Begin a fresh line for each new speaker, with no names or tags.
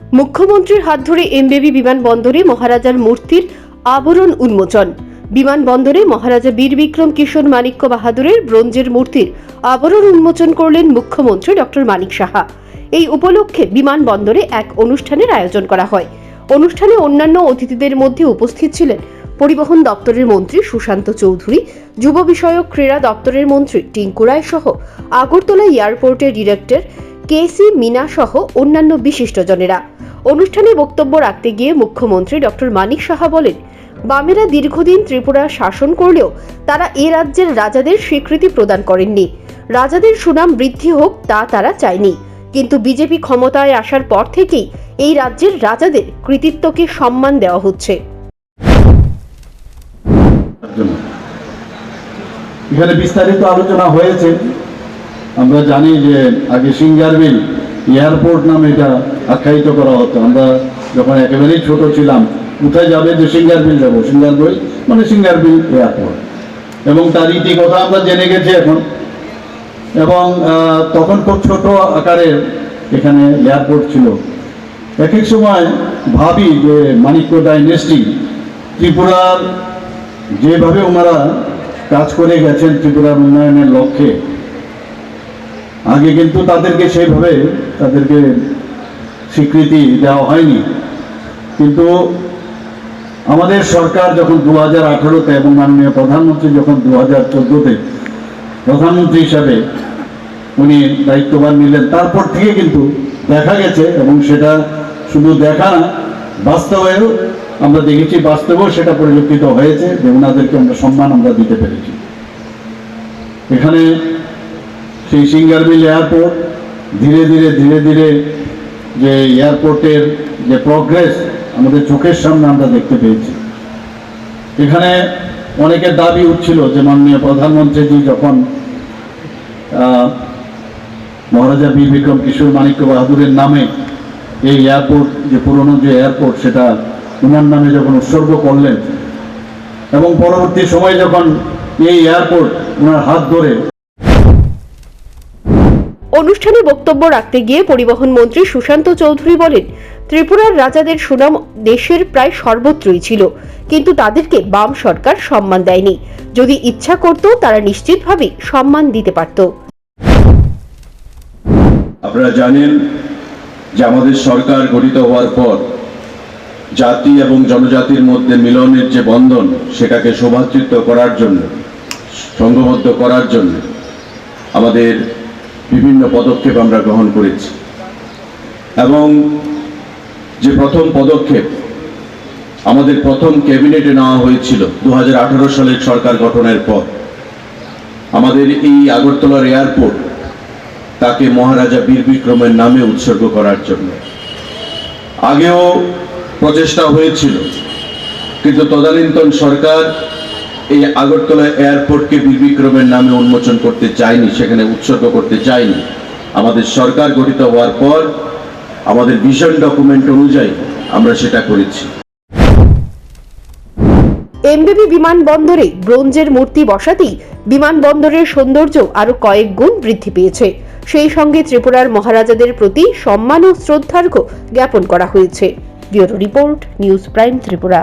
মুখ্যমন্ত্রীর হাত ধরে এমবেবি বিমানবন্দরে মহারাজার মূর্তির আবরণ উন্মোচন। বিমানবন্দরে মহারাজা বীর বিক্রম কিশোর মানিক্য বাহাদুরের ব্রোঞ্জের মূর্তির আবরণ উন্মোচন করলেন মুখ্যমন্ত্রী ডক্টর মানিক সাহা। এই উপলক্ষে বিমানবন্দরে এক অনুষ্ঠানের আয়োজন করা হয়। অনুষ্ঠানে অন্যান্য অতিথিদের মধ্যে উপস্থিত ছিলেন পরিবহন দপ্তরের মন্ত্রী সুশান্ত চৌধুরী, যুব বিষয়ক ক্রীড়া দপ্তরের মন্ত্রী টিঙ্কু রায় সহ আগরতলা এয়ারপোর্টের ডিরেক্টর কে সি মিনা সহ অন্যান্য বিশিষ্টজনেরা। অনুষ্ঠানে বক্তব্য রাখতে গিয়ে মুখ্যমন্ত্রী ডক্টর মানিক সাহা বলেন, বামেরা দীর্ঘদিন ত্রিপুরা শাসন করলেও তারা এ রাজ্যের রাজাদের স্বীকৃতি প্রদান করেননি। রাজাদের সুনাম বৃদ্ধি হোক তা তারা চায়নি। কিন্তু বিজেপি ক্ষমতায় আসার পর থেকেই এই রাজ্যের রাজাদের কৃতিত্বকে সম্মান দেওয়া হচ্ছে।
এখানে বিস্তারিত আলোচনা হয়েছে। আমরা জানি যে আগে সিঙ্গারবিল এয়ারপোর্ট নামে এটা আখ্যায়িত করা হতো। আমরা যখন একেবারেই ছোট ছিলাম, কোথায় যাবে যে সিঙ্গারবিল যাব সিঙ্গারবিল মানে সিঙ্গারবিল এয়ারপোর্ট। এবং তার ইতি কথা আমরা জেনে গেছি এখন। এবং তখন খুব ছোট আকারের এখানে এয়ারপোর্ট ছিল। এক এক সময় ভাবি যে মানিক্য ডাইনেস্টি ত্রিপুরার যেভাবে ওনারা কাজ করে গেছেন ত্রিপুরার উন্নয়নের লক্ষ্যে আগে কিন্তু তাদেরকে সেইভাবে তাদেরকে স্বীকৃতি দেওয়া হয়নি। কিন্তু আমাদের সরকার যখন দু হাজার আঠেরোতে এবং মাননীয় প্রধানমন্ত্রী যখন দু হাজার চোদ্দোতে প্রধানমন্ত্রী হিসাবে উনি দায়িত্ববান নিলেন, তারপর থেকে কিন্তু দেখা গেছে এবং সেটা শুধু দেখা না বাস্তবেও আমরা দেখেছি, বাস্তবেও সেটা পরিলক্ষিত হয়েছে যে ওনাদেরকে আমরা সম্মান আমরা দিতে পেরেছি। এখানে সেই সিঙ্গারবিল এয়ারপোর্ট ধীরে ধীরে ধীরে ধীরে যে এয়ারপোর্টের যে প্রগ্রেস আমাদের চোখের সামনে আমরা দেখতে পেয়েছি। এখানে অনেকের দাবি উঠছিল যে মাননীয় প্রধানমন্ত্রীজি যখন মহারাজা বীর বিক্রম কিশোর মানিক্য বাহাদুরের নামে এই এয়ারপোর্ট যে পুরনো যে এয়ারপোর্ট সেটা ওনার নামে যখন উৎসর্গ করলেন এবং পরবর্তী সময় যখন এই এয়ারপোর্ট ওনার হাত ধরে
অনুষ্ঠানে বক্তব্য রাখতে গিয়ে পরিবহন মন্ত্রী সুশান্ত চৌধুরী বলেন, ত্রিপুরার রাজাদের সুনাম দেশের প্রায় সর্বত্রই ছিল, কিন্তু তাদেরকে বাম সরকার সম্মান দেয়নি। যদি ইচ্ছা করত, তারা নিশ্চিতভাবেই সম্মান দিতে পারত।
আপনারা জানেন যে আমাদের সরকার গঠিত হওয়ার পর জাতি এবং জনজাতির মধ্যে মিলনের যে বন্ধন, সেটাকে শোভাতৃত্ব করার জন্য, সংঘবদ্ধ করার জন্য আমাদের বিভিন্ন পদক্ষেপ আমরা গ্রহণ করেছি। এবং যে প্রথম পদক্ষেপ আমাদের প্রথম ক্যাবিনেটে নেওয়া হয়েছিল দু হাজার আঠারো সালের সরকার গঠনের পর, আমাদের এই আগরতলার এয়ারপোর্ট তাকে মহারাজা বীর বিক্রমের নামে উৎসর্গ করার জন্য। আগেও প্রচেষ্টা হয়েছিল, কিন্তু তদানীন্তন সরকার এই আগরতলা এয়ারপোর্টকে বীর বিক্রমের নামে উন্মোচন করতে চায়নি সেখানে উৎসর্গ করতে চাইনি। আমাদের সরকার গঠিত হওয়ার পর আমাদের ভিশন ডকুমেন্ট অনুযায়ী আমরা সেটা করেছি।
এমবিবি বিমানবন্দরে ব্রোঞ্জের মূর্তি বসাতেই বিমানবন্দরের সৌন্দর্য আরও কয়েক গুণ বৃদ্ধি পেয়েছে। সেই সঙ্গে ত্রিপুরার মহারাজাদের প্রতি সম্মান ও শ্রদ্ধার্ঘ্য জ্ঞাপন করা হয়েছে। Bureau report, news prime Tripura.